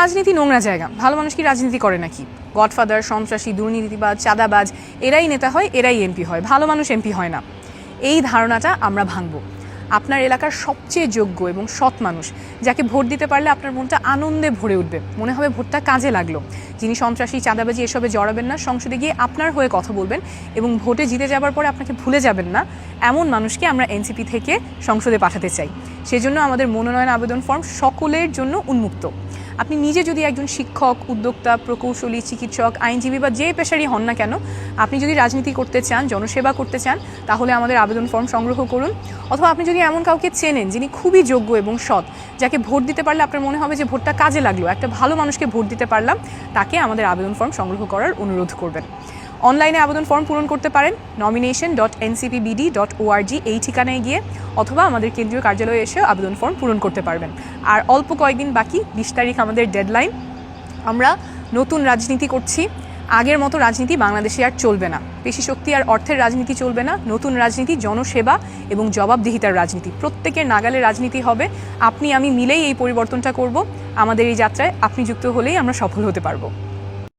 রাজনীতি নোংরা জায়গা। ভালো মানুষ কি রাজনীতি করে নাকি? গডফাদার, সন্ত্রাসী, দুর্নীতিবাজ, চাঁদাবাজ, এরাই নেতা হয়, এরাই এমপি হয়। ভালো মানুষ এমপি হয় না। এই ধারণাটা আমরা ভাঙব। আপনার এলাকার সবচেয়ে যোগ্য এবং সৎ মানুষ, যাকে ভোট দিতে পারলে আপনার মনটা আনন্দে ভরে উঠবে। মনে হবে ভোটটা কাজে লাগল। যিনি সন্ত্রাসী, চাঁদাবাজি, এসবে জড়াবেন না, সংসদে গিয়ে আপনার হয়ে কথা বলবেন এবং ভোটে জিতে যাবার পরে আপনাকে ভুলে যাবেন না, এমন মানুষকে আমরা এনসিপি থেকে সংসদে পাঠাতে চাই। সেজন্য আমাদের মনোনয়ন আবেদন ফর্ম সকলের জন্য উন্মুক্ত। আপনি নিজে যদি একজন শিক্ষক, উদ্যোক্তা, প্রকৌশলী, চিকিৎসক, আইনজীবী বা যে পেশারই হন না কেন, আপনি যদি রাজনীতি করতে চান, জনসেবা করতে চান, তাহলে আমাদের আবেদন ফর্ম সংগ্রহ করুন। অথবা আপনি যদি এমন কাউকে চেনেন, যিনি খুবই যোগ্য এবং সৎ, যাকে ভোট দিতে পারলে আপনার মনে হবে যে ভোটটা কাজে লাগল, একটা ভালো মানুষকে ভোট দিতে পারলাম, তাকে আমাদের আবেদন ফর্ম সংগ্রহ করার অনুরোধ করবেন। অনলাইনে আবেদন ফর্ম পূরণ করতে পারেন nomination dot NCPBD dot ORG এই ঠিকানায় গিয়ে অথবা আমাদের কেন্দ্রীয় কার্যালয়ে এসে আবেদন ফর্ম পূরণ করতে পারবেন। আর অল্প কয়েকদিন বাকি, বিশ তারিখ আমাদের ডেডলাইন আমরা নতুন রাজনীতি করছি। আগের মতো রাজনীতি বাংলাদেশে আর চলবে না। পেশি শক্তি আর অর্থের রাজনীতি চলবে না। নতুন রাজনীতি, জনসেবা এবং জবাবদিহিতার রাজনীতি। প্রত্যেকের নাগালে রাজনীতি হবে। আপনি, আমি মিলেই এই পরিবর্তনটা করব। আমাদের এই যাত্রায় আপনি যুক্ত হলেই আমরা সফল হতে পারব।